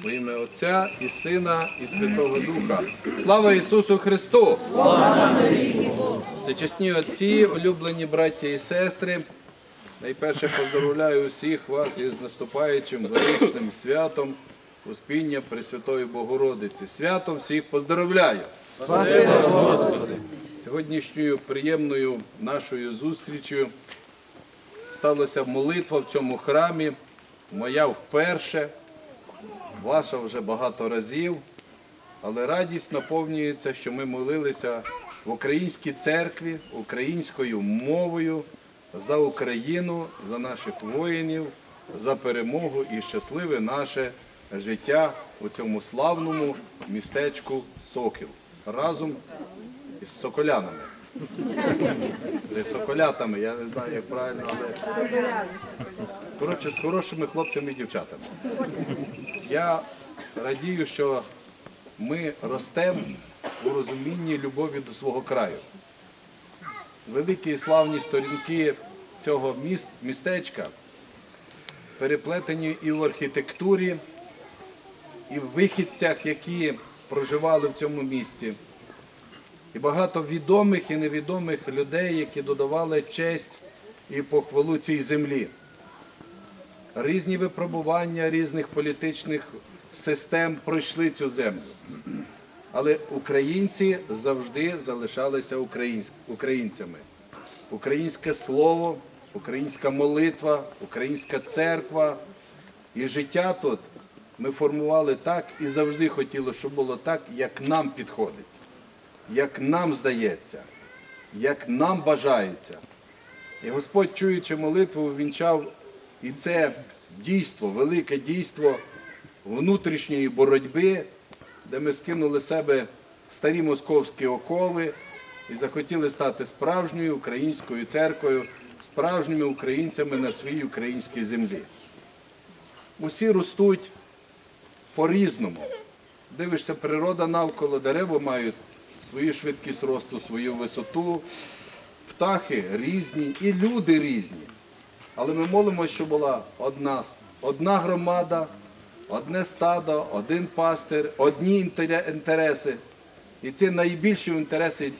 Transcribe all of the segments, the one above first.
Во ім'я Отця і Сина, і Святого Духа. Слава Ісусу Христу! Всечесні отці, улюблені браття і сестри. Найперше поздоровляю усіх вас із наступаючим величним святом Успіння Пресвятої Богородиці. Свято всіх поздоровляю! Сьогоднішньою приємною нашою зустрічю сталася молитва в цьому храмі. Моя вперше, ваша вже багато разів, але радість наповнюється, що ми молилися в українській церкві, українською мовою за Україну, за наших воїнів, за перемогу і щасливе наше життя у цьому славному містечку Сокіл разом із соколянами. З соколятами, я не знаю, як правильно, але коротше, з хорошими хлопцями і дівчатами. Я радію, що ми ростемо у розумінні любові до свого краю. Великі і славні сторінки цього міст, містечка переплетені і в архітектурі, і в вихідцях, які проживали в цьому місті. І багато відомих і невідомих людей, які додавали честь і похвалу цій землі. Різні випробування різних політичних систем пройшли цю землю. Але українці завжди залишалися українцями. Українське слово, українська молитва, українська церква і життя тут ми формували так і завжди хотіли, щоб було так, як нам підходить як нам здається, як нам бажається. І Господь, чуючи молитву, вінчав і це дійство, велике дійство внутрішньої боротьби, де ми скинули себе старі московські окови і захотіли стати справжньою українською церквою, справжніми українцями на своїй українській землі. Усі ростуть по-різному. Дивишся, природа навколо дерева мають свою швидкість росту, свою висоту. Птахи різні і люди різні. Але ми молимося, щоб була одна, одна громада, одне стадо, один пастир, одні інтереси. І це найбільші інтереси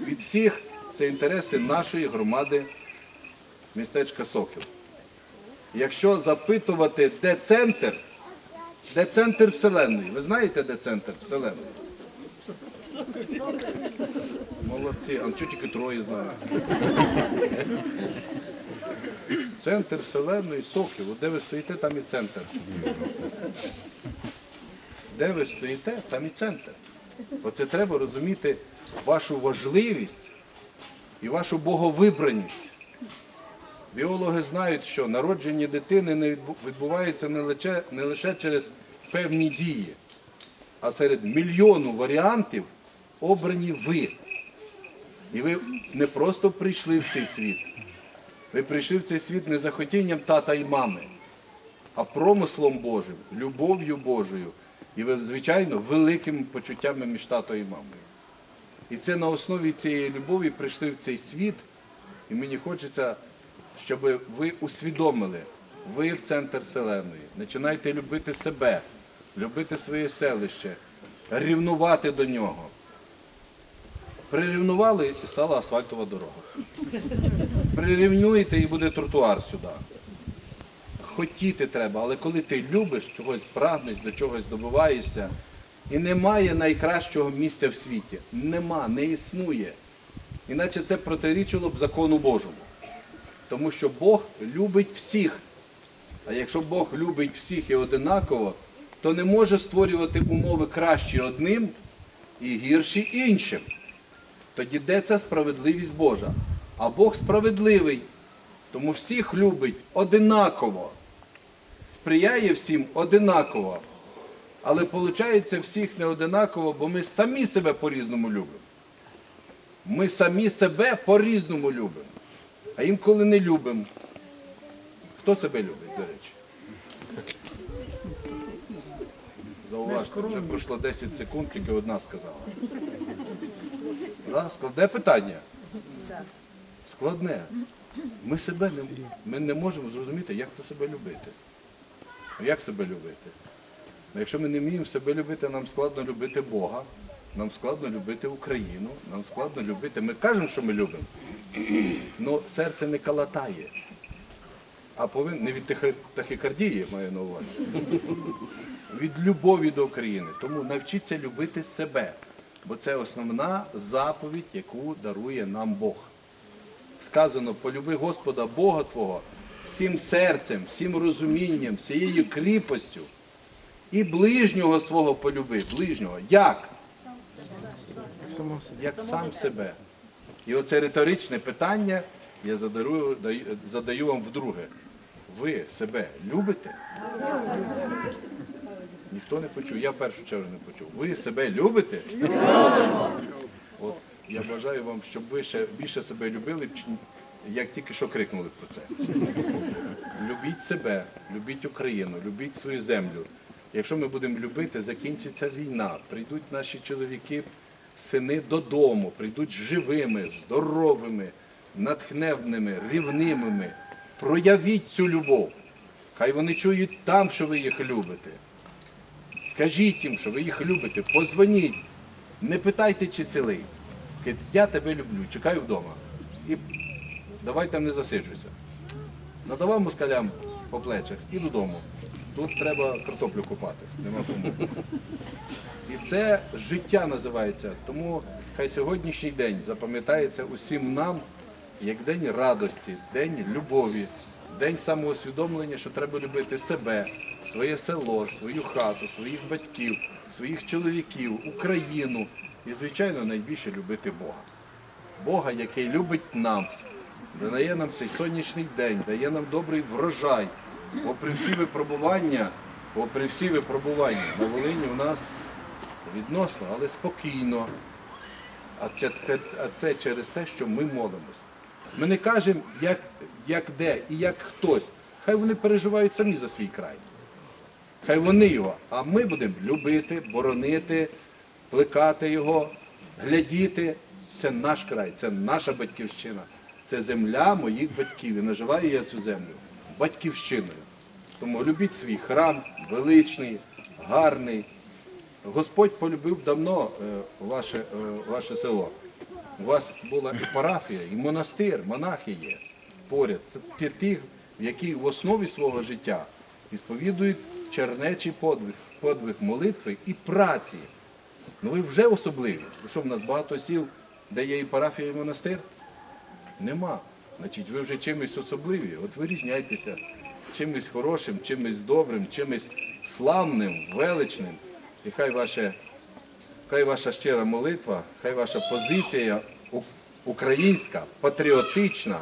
від всіх це інтереси нашої громади містечка Сокіл. Якщо запитувати, де центр, де центр Вселенної? Ви знаєте, де центр Вселенної? Молодці, а чого тільки троє знають? Центр Вселенної Сокіл. Де ви стоїте, там і центр. Де ви стоїте, там і центр. Оце треба розуміти вашу важливість і вашу боговибраність. Біологи знають, що народження дитини не відбувається не лише, не лише через певні дії, а серед мільйону варіантів обрані ви. І ви не просто прийшли в цей світ. Ви прийшли в цей світ не за хотінням тата і мами, а промислом Божим, любов'ю Божою. І ви, звичайно, великими почуттями між татою і мамою. І це на основі цієї любові прийшли в цей світ. І мені хочеться, щоб ви усвідомили, ви в центр Вселеної. Починайте любити себе, любити своє селище, рівнувати до нього. Прирівнували і стала асфальтова дорога. Прирівнюєте і буде тротуар сюди. Хотіти треба, але коли ти любиш, чогось прагнеш, до чогось добиваєшся, і немає найкращого місця в світі. Нема, не існує. Іначе це протирічило б закону Божому. Тому що Бог любить всіх. А якщо Бог любить всіх і одинаково, то не може створювати умови кращі одним і гірші іншим. Тоді де ця справедливість Божа? А Бог справедливий, тому всіх любить одинаково, сприяє всім одинаково. Але виходить всіх не одинаково, бо ми самі себе по-різному любимо. Ми самі себе по-різному любимо. А інколи не любимо. Хто себе любить, до речі? Зауважте, вже пройшло 10 секунд, тільки одна сказала. Складне питання. Складне. Ми себе не, ми не можемо зрозуміти, як то себе любити. Як себе любити? Ну, Якщо ми не вміємо себе любити, нам складно любити Бога, нам складно любити Україну, нам складно любити. Ми кажемо, що ми любимо, але серце не калатає. А повинен не від тахікардії маю на увазі, від любові до України. Тому навчіться любити себе, бо це основна заповідь, яку дарує нам Бог. Сказано, полюби Господа Бога Твого всім серцем, всім розумінням, всією кріпостю. І ближнього свого полюби. Ближнього. Як? Як сам себе. І оце риторичне питання я задаю, задаю вам вдруге. Ви себе любите? Ніхто не почув. Я в першу чергу не почув. Ви себе любите? От я бажаю вам, щоб ви ще більше себе любили, як тільки що крикнули про це. Любіть себе, любіть Україну, любіть свою землю. Якщо ми будемо любити, закінчиться війна. Прийдуть наші чоловіки, сини додому, прийдуть живими, здоровими, натхненними, рівними. Проявіть цю любов. Хай вони чують там, що ви їх любите. Скажіть їм, що ви їх любите, позвоніть. Не питайте, чи цілий. Кажіть, я тебе люблю, чекаю вдома. І давай там не засиджуйся. Надавав москалям по плечах і додому. Тут треба картоплю купати, нема кому. І це життя називається. Тому хай сьогоднішній день запам'ятається усім нам як день радості, день любові, день самоусвідомлення, що треба любити себе, своє село, свою хату, своїх батьків, своїх чоловіків, Україну і, звичайно, найбільше любити Бога. Бога, який любить нам, дає нам цей сонячний день, дає нам добрий врожай. Попри всі випробування, попри всі випробування, на Волині у нас відносно, але спокійно. А це, а це через те, що ми молимось. Ми не кажемо, як, як де і як хтось. Хай вони переживають самі за свій край. Хай вони його, а ми будемо любити, боронити, плекати його, глядіти. Це наш край, це наша батьківщина, це земля моїх батьків. І називаю я цю землю батьківщиною. Тому любіть свій храм, величний, гарний. Господь полюбив давно е, ваше, е, ваше село. У вас була і парафія, і монастир, монахи є поряд. Це ті, які в основі свого життя ісповідують чернечий подвиг, подвиг молитви і праці. Ну ви вже особливі. Бо Що в нас багато сіл, де є і парафія, і монастир? Нема. Значить, ви вже чимось особливі. От вирізняйтеся чимось хорошим, чимось добрим, чимось славним, величним. І хай ваше, хай ваша щира молитва, хай ваша позиція українська, патріотична,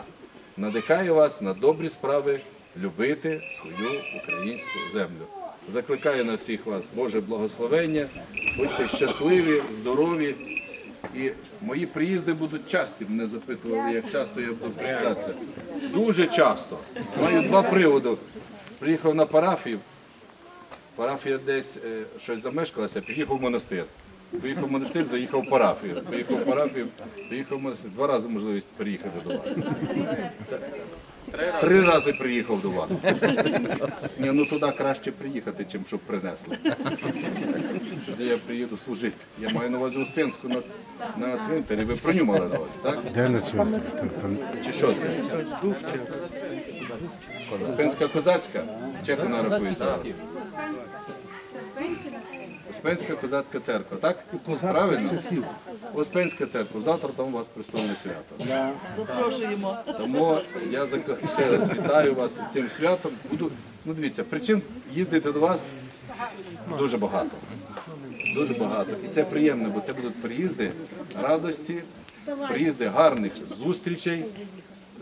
надихає вас на добрі справи любити свою українську землю. Закликаю на всіх вас Боже благословення, будьте щасливі, здорові. І мої приїзди будуть часті. Мене запитували, як часто я буду приїжджатися. Дуже часто. Маю два приводи. Приїхав на парафію, парафія десь е, щось замешкалася, під'їхав в монастир. Поїхав в монастир, заїхав в парафію. Поїхав в парафію, поїхав в монастир. Два рази можливість приїхати до вас. Три рази приїхав до вас. Ні, ну туди краще приїхати, чим щоб принесли. Тоді я приїду служити. Я маю на увазі Успенську на, ц- на цвинтарі. Ви про нього мали на увазі, так? Де на цьому? Чи що це? Успенська козацька? Чи як вона рахується? Успенська козацька церква, так? Правильно? Успенська церква. Завтра там у вас престольне свято. Запрошуємо. Тому я ще раз вітаю вас з цим святом. Буду, ну дивіться, причин їздити до вас дуже багато. Дуже багато. І це приємно, бо це будуть приїзди радості, приїзди гарних зустрічей.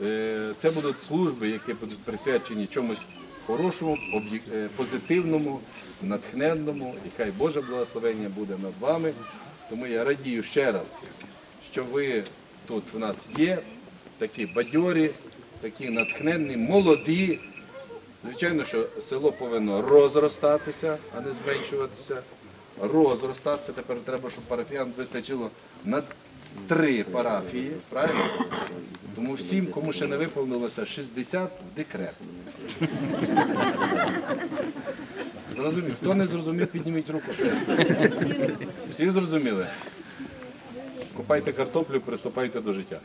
Е, Це будуть служби, які будуть присвячені чомусь хорошому, е, позитивному, натхненному. І хай Боже благословення буде над вами. Тому я радію ще раз, що ви тут в нас є, такі бадьорі, такі натхненні, молоді. Звичайно, що село повинно розростатися, а не зменшуватися. Розростатися. Тепер треба, щоб парафіян вистачило на три парафії, правильно? Тому всім, кому ще не виповнилося 60, декрет. Зрозумів. Хто не зрозумів, підніміть руку. Всі зрозуміли? Купайте картоплю, приступайте до життя.